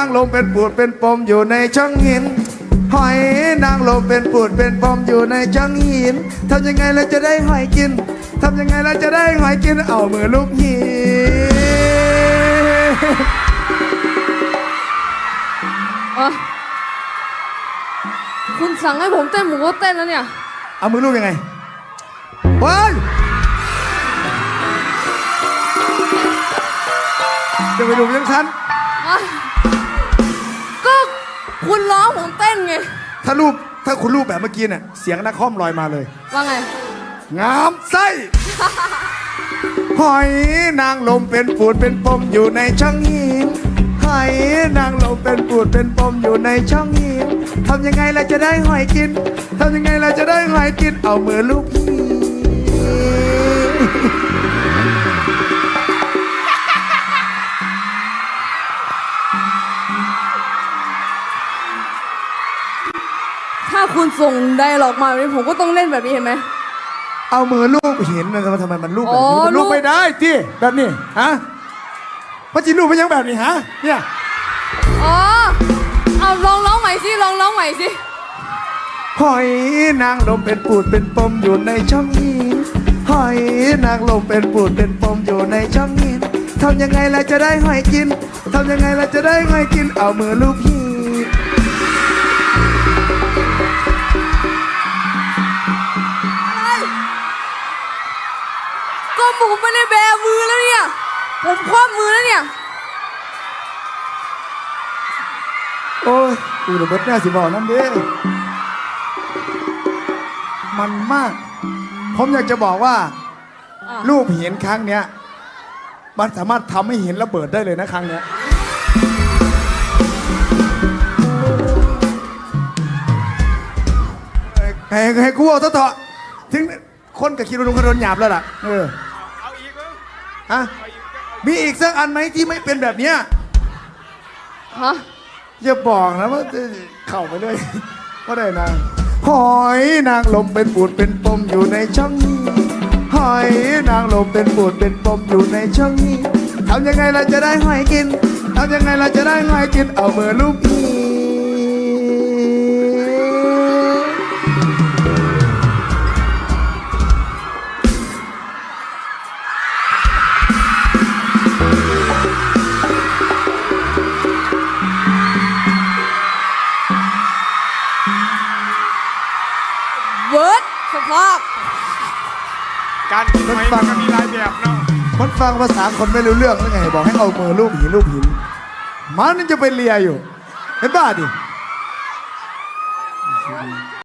างลมเป็นปูดเป็นปมอยู่ในช่องหิน หอยนางลมเป็นปูดเป็นปมอยู่ในช่องหินทำยังไงเราจะได้หอยกินทำยังไงเราจะได้หอยกินเอามือลูกหินอะคุณสั่งให้ผมเต้นผมก็เต้นแล้วเนี่ย เอามือลูกยังไงว้ายจะไปดูยังฉันอะก็ คุณร้องผมเต้นไง ถ้ารูปถ้าคุณรูปแบบเมื่อกี้เนี่ยเสียงนักคอมลอยมาเลย ว่าไง งามไส้หอยนางลมเป็นปูดเป็นปมอยู่ในช่องหินหอยนางลมเป็นปูดเป็นปมอยู่ในช่องหินทำยังไงเราจะได้หอยกินทำยังไงเราจะได้หอยกินเอามือลูกหิน ถ้าคุณส่งไดร์ล็อกมาแบบนี้ผมก็ต้องเล่นแบบนี้เห็นไหม เอามือลูกหินนะทำไมมันลูกแบบอ๋นี้อมันลูกลูกไม่ได้ที่แบบนี้ฮะมันจีลูกเป็นยังแบบนี้ฮะเนี่ยอ๋อ เอาลองร้องใหม่สิลองร้องใหม่สิ หอยนางลมเป็นปูดเป็นปมอยู่ในช่องหินหอยนางลมเป็นปูดเป็นปมอยู่ในช่องหินทำยังไงเราจะได้หอยกินทำยังไงเราจะได้หอยกิน เอามือลูกหิน ก็ผมไม่ได้แบมือแล้วเนี่ย ผมคว้ามือแล้วเนี่ย โอ้ยกูเดี๋ยวเบิดหน้สิบอกน้ำเด้มันมาก ผมอยากจะบอกว่า อะ รูปเห็นครั้งเนี้ย มันสามารถทำให้เห็นระเบิดได้เลยนะครั้งเนี้ย ให้ให้กูเอาซะเถอะถึงคนกับคิดว่าลุงเขาโดนหยาบแล้วล่ะ เออ ฮะมีอีกสักอันไหมที่ไม่เป็นแบบเนี้ยฮะอย่าบอกนะว่าจะเข้าไปเลยว่าได้นางหอยนางลมเป็นปูดเป็นปมอยู่ในช่องนี้หอยนางลมเป็นปูดเป็นปมอยู่ในช่องนี้ทำยังไงเราจะได้หอยกินทำยังไงเราจะได้หอยกินเอามือลูกอี เวิร์ดสภาพการกินหอยมันก็มีหลายแบบเนาะมันฟังภาษาคนไม่รู้เรื่องแล้วไง บอกให้เอามือลูบหินลูบหิน มันจะไปเลียอยู่ เห็นบ้าดิ